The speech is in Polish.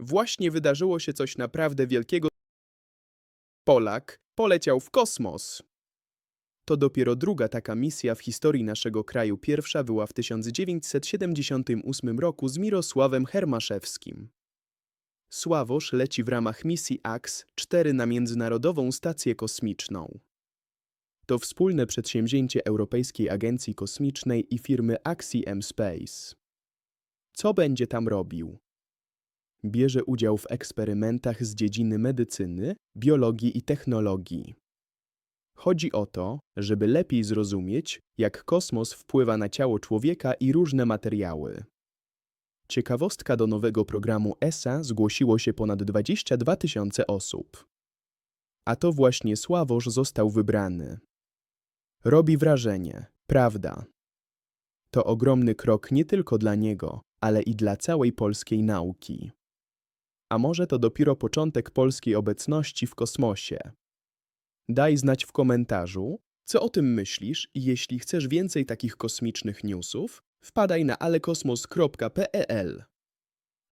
Właśnie wydarzyło się coś naprawdę wielkiego. Polak poleciał w kosmos. To dopiero druga taka misja w historii naszego kraju. Pierwsza była w 1978 roku z Mirosławem Hermaszewskim. Sławosz leci w ramach misji AX-4 na Międzynarodową Stację Kosmiczną. To wspólne przedsięwzięcie Europejskiej Agencji Kosmicznej i firmy Axiom Space. Co będzie tam robił? Bierze udział w eksperymentach z dziedziny medycyny, biologii i technologii. Chodzi o to, żeby lepiej zrozumieć, jak kosmos wpływa na ciało człowieka i różne materiały. Ciekawostka do nowego programu ESA zgłosiło się ponad 22 tysiące osób. A to właśnie Sławosz został wybrany. Robi wrażenie, prawda? To ogromny krok nie tylko dla niego, ale i dla całej polskiej nauki. A może to dopiero początek polskiej obecności w kosmosie? Daj znać w komentarzu, co o tym myślisz i jeśli chcesz więcej takich kosmicznych newsów, wpadaj na alekosmos.pl.